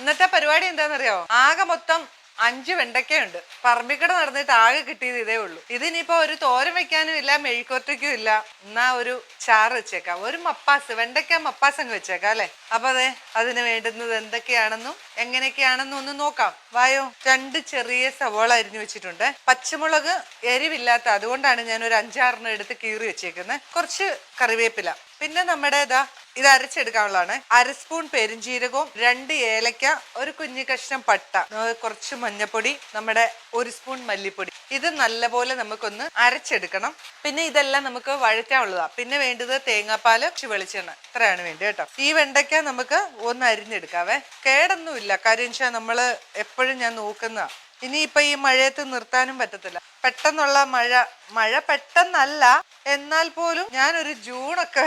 ഇന്നത്തെ പരിപാടി എന്താണെന്നറിയോ? ആകെ മൊത്തം അഞ്ച് വെണ്ടയ്ക്കയുണ്ട് പറമ്പിക്കട നടന്നിട്ട് ആകെ കിട്ടിയത് ഇതേ ഉള്ളൂ. ഇതിനിപ്പോ ഒരു തോരം വെക്കാനും ഇല്ല മെഴുക്കോറ്റയ്ക്കും ഇല്ല. എന്നാ ഒരു ചാറ് വെച്ചേക്കാം. ഒരു മപ്പാസ് വെണ്ടയ്ക്ക മപ്പാസ് അങ്ങ് വെച്ചേക്കാം അല്ലെ? അപ്പൊ അതെ അതിന് വേണ്ടുന്നത് എന്തൊക്കെയാണെന്നും എങ്ങനെയൊക്കെയാണെന്നും ഒന്ന് നോക്കാം. വായോ രണ്ട് ചെറിയ സവോള അരിഞ്ഞു വെച്ചിട്ടുണ്ട്. പച്ചമുളക് എരിവില്ലാത്ത അതുകൊണ്ടാണ് ഞാൻ ഒരു അഞ്ചാറിന് എടുത്ത് കീറി വെച്ചേക്കുന്നത് കുറച്ച് കറിവേപ്പില. പിന്നെ നമ്മുടെ ഇതാ ഇത് അരച്ചെടുക്കാനുള്ളതാണ്. അര സ്പൂൺ പെരിഞ്ജീരകവും രണ്ട് ഏലക്ക ഒരു കുഞ്ഞു കഷ്ണം പട്ട. കുറച്ച് മഞ്ഞപ്പൊടി നമ്മുടെ ഒരു സ്പൂൺ മല്ലിപ്പൊടി. ഇത് നല്ലപോലെ നമുക്കൊന്ന് അരച്ചെടുക്കണം. പിന്നെ ഇതെല്ലാം നമുക്ക് വഴറ്റാനുള്ളതാ. പിന്നെ വേണ്ടത് തേങ്ങാപ്പാൽ കുറച്ച് വെളിച്ചെണ്ണ. ഇത്രയാണ് വേണ്ടത് കേട്ടോ. ഈ വെണ്ടയ്ക്ക നമുക്ക് ഒന്ന് അരിഞ്ഞെടുക്കാവേ. കേടൊന്നുമില്ല. കാര്യം വെച്ചാൽ നമ്മൾ എപ്പോഴും ഞാൻ നോക്കുന്ന. ഇനിയിപ്പൊ ഈ മഴയത്ത് നിർത്താനും പറ്റത്തില്ല. പെട്ടെന്നുള്ള മഴ മഴ പെട്ടെന്നല്ല. എന്നാൽ പോലും ഞാനൊരു ജൂണൊക്കെ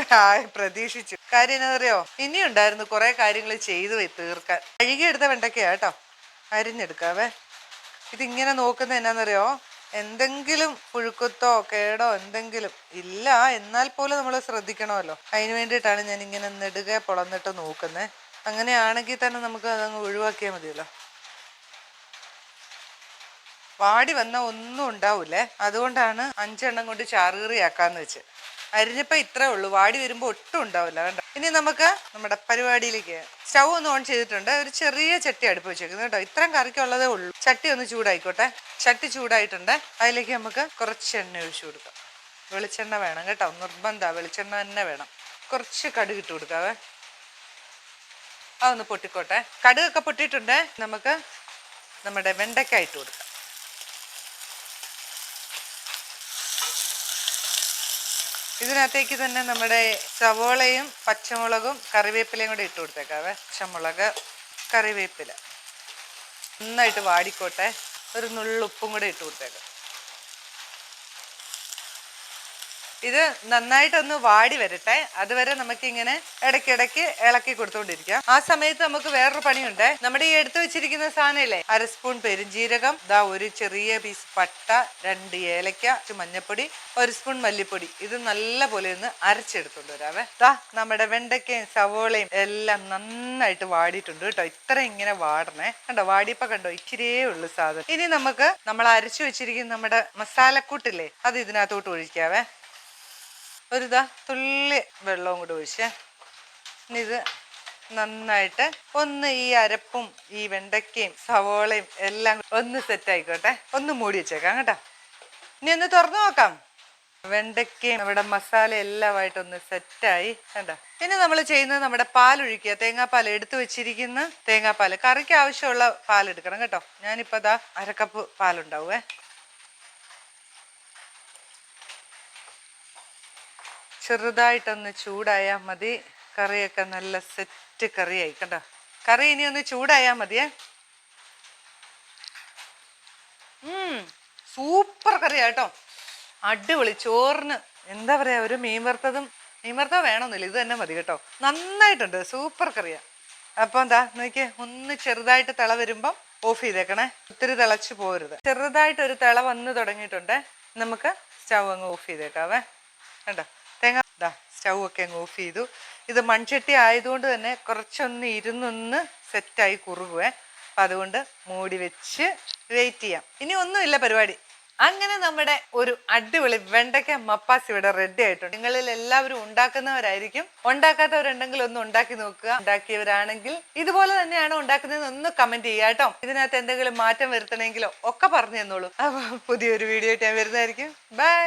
പ്രതീക്ഷിച്ചു. കാര്യം എന്നറിയോ? ഇനിയുണ്ടായിരുന്നു കുറെ കാര്യങ്ങൾ ചെയ്തു തീർക്കാൻ. കഴുകിയെടുത്ത വെണ്ടയ്ക്കയാ കേട്ടോ. അരിഞ്ഞെടുക്കാവേ. ഇതിങ്ങനെ നോക്കുന്ന എന്നാന്നറിയോ? എന്തെങ്കിലും പുഴുക്കത്തോ കേടോ എന്തെങ്കിലും ഇല്ല എന്നാൽ പോലും നമ്മൾ ശ്രദ്ധിക്കണമല്ലോ. അതിന് വേണ്ടിയിട്ടാണ് ഞാൻ ഇങ്ങനെ നെടുകെ പൊളന്നിട്ട് നോക്കുന്നത് അങ്ങനെയാണെങ്കിൽ തന്നെ നമുക്ക് അതങ്ങ് ഒഴിവാക്കിയാൽ മതിയല്ലോ. വാടി വന്ന ഒന്നും ഉണ്ടാവൂലേ? അതുകൊണ്ടാണ് അഞ്ചെണ്ണം കൊണ്ട് ചാറുകറിയാക്കാന്ന് വെച്ച്. അരിഞ്ഞപ്പോ ഇത്രേ ഉള്ളൂ. വാടി വരുമ്പോൾ ഒട്ടും ഉണ്ടാവില്ല. ഇനി നമുക്ക് നമ്മുടെ പരിപാടിയിലേക്ക് സ്റ്റൗ ഒന്ന് ഓൺ ചെയ്തിട്ടുണ്ട്. ഒരു ചെറിയ ചട്ടി അടുപ്പ് വെച്ചേക്കുന്നത് കേട്ടോ. ഇത്രയും കറിക്കുള്ളതേ ഉള്ളൂ. ചട്ടി ഒന്ന് ചൂടായിക്കോട്ടെ. ചട്ടി ചൂടായിട്ടുണ്ട്. അതിലേക്ക് നമുക്ക് കുറച്ച് എണ്ണ ഒഴിച്ചു കൊടുക്കാം. വെളിച്ചെണ്ണ വേണം കേട്ടോ. നിർബന്ധ. വെളിച്ചെണ്ണ തന്നെ വേണം. കുറച്ച് കടുക് ഇട്ട് കൊടുക്കാവേ. അതൊന്ന് പൊട്ടിക്കോട്ടെ. കടുകൊക്കെ പൊട്ടിയിട്ടുണ്ട്. നമുക്ക് നമ്മുടെ വെണ്ടയ്ക്ക ഇട്ട് കൊടുക്കാം. ഇതിനകത്തേക്ക് തന്നെ നമ്മുടെ സവോളയും പച്ചമുളകും കറിവേപ്പിലയും കൂടെ ഇട്ട് കൊടുത്തേക്കാവേ. പച്ചമുളക് കറിവേപ്പില. നന്നായിട്ട് വാടിക്കോട്ടെ. ഒരു നുള്ളുപ്പും കൂടെ ഇട്ട് കൊടുത്തേക്കാം. ഇത് നന്നായിട്ടൊന്ന് വാടി വരട്ടെ. അതുവരെ നമുക്ക് ഇങ്ങനെ ഇടയ്ക്കിടയ്ക്ക് ഇളക്കി കൊടുത്തുകൊണ്ടിരിക്കാം. ആ സമയത്ത് നമുക്ക് വേറൊരു പണിയുണ്ട്. നമ്മുടെ ഈ എടുത്തു വെച്ചിരിക്കുന്ന സാധനമില്ലേ? അര സ്പൂൺ പെരുംജീരകം ദാ ഒരു ചെറിയ പീസ് പട്ട രണ്ട് ഏലക്ക മഞ്ഞപ്പൊടി ഒരു സ്പൂൺ മല്ലിപ്പൊടി. ഇത് നല്ല പോലെ ഒന്ന് അരച്ചെടുത്തോണ്ട് വരാവേ. ദാ നമ്മുടെ വെണ്ടയ്ക്കയും സവോളയും എല്ലാം നന്നായിട്ട് വാടിയിട്ടുണ്ട് കേട്ടോ. ഇത്ര ഇങ്ങനെ വാടണേ. കണ്ടോ വാടിയപ്പോ കണ്ടോ ഇച്ചിരിയേ ഉള്ളു സാധനം. ഇനി നമുക്ക് നമ്മൾ അരച്ചു വെച്ചിരിക്കുന്ന നമ്മുടെ മസാലക്കൂട്ടില്ലേ അത് ഇതിനകത്തോട്ട് ഒഴിക്കാവേ. ഒരു ഇതാ തുള്ളി വെള്ളവും കൂടെ ഒഴിച്ചേ ഇത് നന്നായിട്ട് ഒന്ന് ഈ അരപ്പും ഈ വെണ്ടയ്ക്കയും സവോളയും എല്ലാം ഒന്ന് സെറ്റ് ആയിക്കോട്ടെ. ഒന്ന് മൂടി വെച്ചേക്കാം കേട്ടോ. ഇനി ഒന്ന് തുറന്നു നോക്കാം. വെണ്ടയ്ക്കയും നമ്മുടെ മസാല എല്ലാമായിട്ട് ഒന്ന് സെറ്റായി കണ്ടോ. ഇനി നമ്മൾ ചെയ്യുന്നത് നമ്മുടെ പാലൊഴിക്കുക തേങ്ങാപ്പാൽ എടുത്തു വെച്ചിരിക്കുന്ന തേങ്ങാപ്പാൽ. കറിക്ക് ആവശ്യമുള്ള പാൽ എടുക്കണം കേട്ടോ. ഞാനിപ്പോൾ അതാ അരക്കപ്പ് പാലുണ്ടാവുമേ ചെറുതായിട്ടൊന്ന് ചൂടായാൽ മതി. കറിയൊക്കെ നല്ല സെറ്റ് കറിയായി കണ്ടോ? കറി ഇനി ഒന്ന് ചൂടായാൽ മതിയേ. സൂപ്പർ കറിയാ കേട്ടോ. അടിപൊളി ചോറിന് എന്താ പറയാ ഒരു മീൻ വറുത്തതും മീൻ വറുത്തത് വേണമെന്നില്ല ഇത് തന്നെ മതി കേട്ടോ. നന്നായിട്ടുണ്ട് സൂപ്പർ കറിയാ. അപ്പൊ എന്താ നോക്കിയേ ഒന്ന് ചെറുതായിട്ട് തിള വരുമ്പം ഓഫ് ചെയ്തേക്കണേ. ഒത്തിരി തിളച്ചു പോരുത്. ചെറുതായിട്ട് ഒരു തിള വന്ന് തുടങ്ങിയിട്ടുണ്ട്. നമുക്ക് സ്റ്റൗ അങ്ങ് ഓഫ് ചെയ്തേക്കാവേ. കണ്ടോ? ദാ സ്റ്റൗ ഒക്കെ അങ്ങ് ഓഫ് ചെയ്തു. ഇത് മൺചട്ടി ആയതുകൊണ്ട് തന്നെ കുറച്ചൊന്ന് ഇരുന്നൊന്ന് സെറ്റായി കുറുകുവേ. അപ്പം അതുകൊണ്ട് മൂടി വെച്ച് വെയിറ്റ് ചെയ്യാം. ഇനി ഒന്നുമില്ല പരിപാടി. അങ്ങനെ നമ്മുടെ ഒരു അടിപൊളി വെണ്ടയ്ക്ക മപ്പാസ് ഇവിടെ റെഡി ആയിട്ടുണ്ട്. നിങ്ങളിൽ എല്ലാവരും ഉണ്ടാക്കുന്നവരായിരിക്കും. ഉണ്ടാക്കാത്തവരുണ്ടെങ്കിൽ ഒന്ന് ഉണ്ടാക്കി നോക്കുക. ഉണ്ടാക്കിയവരാണെങ്കിൽ ഇതുപോലെ തന്നെയാണ് ഉണ്ടാക്കുന്നതെന്ന് ഒന്ന് കമന്റ് ചെയ്യുക കേട്ടോ. ഇതിനകത്ത് എന്തെങ്കിലും മാറ്റം വരുത്തണമെങ്കിലോ ഒക്കെ പറഞ്ഞു തന്നോളൂ അപ്പൊ പുതിയൊരു വീഡിയോ ആയിട്ട് ഞാൻ വരുന്നതായിരിക്കും. ബൈ